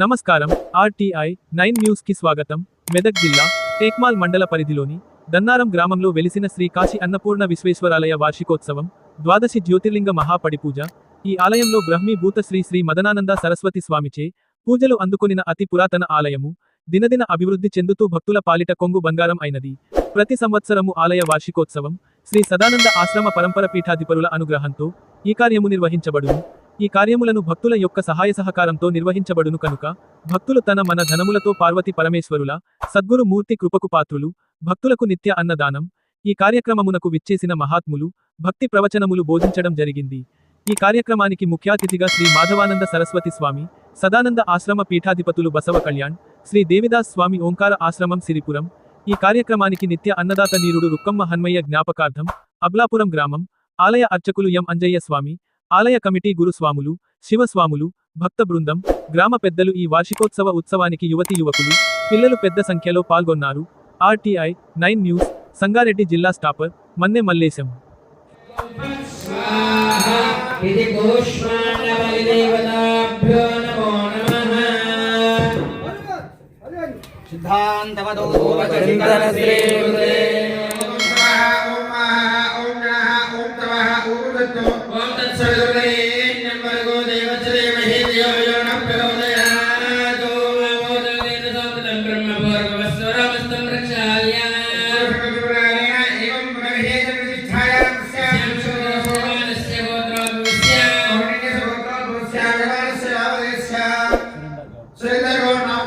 నమస్కారం. RTI nine న్యూస్కి స్వాగతం. మెదక్ జిల్లా టేక్మాల్ మండల పరిధిలోని దన్నారం గ్రామంలో వెలిసిన శ్రీ కాశీ అన్నపూర్ణ విశ్వేశ్వరాలయ వార్షికోత్సవం ద్వాదశి జ్యోతిర్లింగ మహాపడిపూజ ఈ ఆలయంలో బ్రహ్మీభూత శ్రీ శ్రీ మదనానంద సరస్వతి స్వామిచే పూజలు అందుకొనిన అతి పురాతన ఆలయము దినదిన అభివృద్ధి చెందుతూ భక్తుల పాలిట కొంగు బంగారం అయినది. ప్రతి సంవత్సరము ఆలయ వార్షికోత్సవం శ్రీ సదానంద ఆశ్రమ పరంపర పీఠాధిపరుల అనుగ్రహంతో ఈ కార్యము నిర్వహించబడును. ఈ కార్యములను భక్తుల యొక్క సహాయ సహకారంతో నిర్వహించబడును కనుక భక్తులు తన మన ధనములతో పార్వతి పరమేశ్వరుల సద్గురు మూర్తి కృపకు పాత్రులు భక్తులకు నిత్య అన్నదానం ఈ కార్యక్రమమునకు విచ్చేసిన మహాత్ములు భక్తి ప్రవచనములు బోధించడం జరిగింది. ఈ కార్యక్రమానికి ముఖ్యాతిథిగా శ్రీ మాధవానంద సరస్వతి స్వామి సదానంద ఆశ్రమ పీఠాధిపతులు బసవ కళ్యాణ్ శ్రీ దేవిదాస్ స్వామి ఓంకార ఆశ్రమం సిరిపురం ఈ కార్యక్రమానికి నిత్య అన్నదాత నీరుడు రుక్కమ్మ హన్మయ్య జ్ఞాపకార్థం అబ్లాపురం గ్రామం ఆలయ అర్చకులు ఎం అంజయ్య స్వామి ఆలయ కమిటీ గురుస్వాములు శివస్వాములు భక్త బృందం గ్రామ పెద్దలు ఈ వార్షికోత్సవ ఉత్సవానికి యువతి యువకులు పిల్లలు పెద్ద సంఖ్యలో పాల్గొన్నారు. ఆర్టీఐ నైన్ న్యూస్ సంగారెడ్డి జిల్లా స్టాపర్ మన్నె మల్లేశం. इति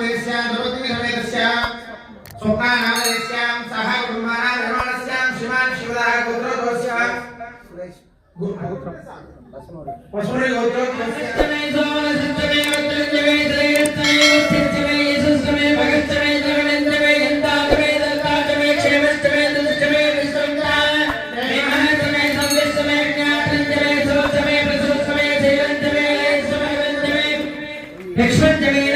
దేశ్య ధ్రువగ్నిహవేదస్య స్వప్నానామదేశ్యాం సహ కుటుంబానా నిర్మాణస్యాం శ్రీమాన్ శివదాహ గోత్రోద్వస్య వసుమరి గోత్రోద్వస్య Expect